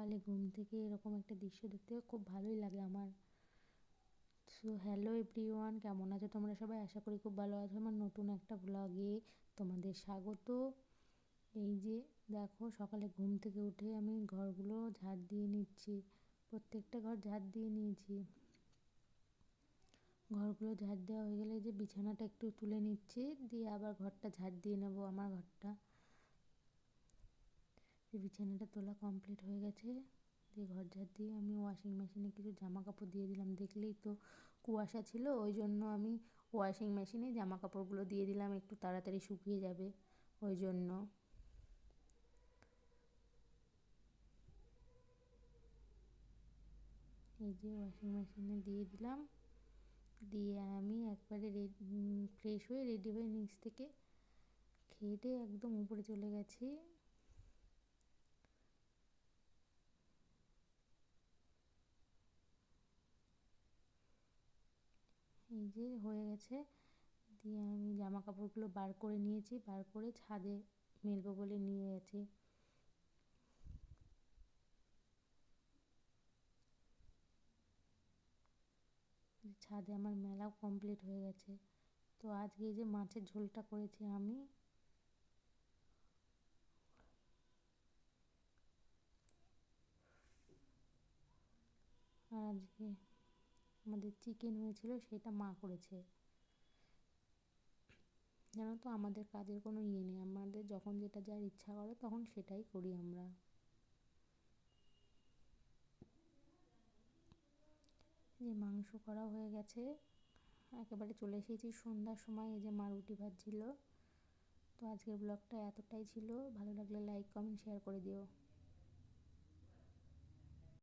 সকালে ঘুম থেকে এরকম একটা দৃশ্য দেখতে খুব ভালোই লাগে আমার। সো হ্যালো এভরিওয়ান কেমন আছো তোমরা সবাই? আশা করি খুব ভালো আছো। আমার নতুন একটা ব্লগে তোমাদের স্বাগত। এই যে, দেখো, সকালে ঘুম থেকে উঠে আমি ঘরগুলো ঝাড় দিয়ে নিচ্ছি। প্রত্যেকটা ঘর ঝাড় দিয়ে নিয়েছি। ঘরগুলো ঝাড় দেওয়া হয়ে গেলে যে বিছানাটা একটু তুলে নিচ্ছি, দিয়ে আবার ঘরটা ঝাড় দিয়ে নেব, আমার ঘরটা। বিছানাটা তোলা কমপ্লিট হয়ে গেছে। দিয়ে ঘর ঝাড় দিয়ে আমি ওয়াশিং মেশিনে কিছু জামা কাপড় দিয়ে দিলাম। দেখলেই তো কুয়াশা ছিল, ওই জন্য আমি ওয়াশিং মেশিনে জামা কাপড়গুলো দিয়ে দিলাম। একটু তাড়াতাড়ি শুকিয়ে যাবে, ওই জন্য। এই যে ওয়াশিং মেশিনে দিয়ে দিলাম। দিয়ে আমি একবারে ফ্রেশ হয়ে রেডি হয়ে নিচ থেকে খেয়ে একদম উপরে চলে গেছি। এই যে হয়ে গেছে। দিয়ে আমি জামা কাপড়গুলো বার করে নিয়েছি, বার করে ছাদে মেলবো বলে নিয়ে গেছি। ছাদে আমার মেলাও কমপ্লিট হয়ে গেছে। তো আজকে এই যে মাছের ঝোলটা করেছি আমি। আজকে আমাদের চিকেন হয়েছিল, সেটা মা করেছে। জানো তো, আমাদের কাজের কোনো ইয়ে নেই। আমাদের যখন যেটা যার ইচ্ছা করে, তখন সেটাই করি আমরা। যে মাংস করা হয়ে গেছে, একেবারে চলে এসেছি সন্ধ্যার সময়। এই যে মা রুটি ভাজছিল। তো আজকের ব্লগটা এতটাই ছিল। ভালো লাগলে লাইক কমেন্ট শেয়ার করে দিও।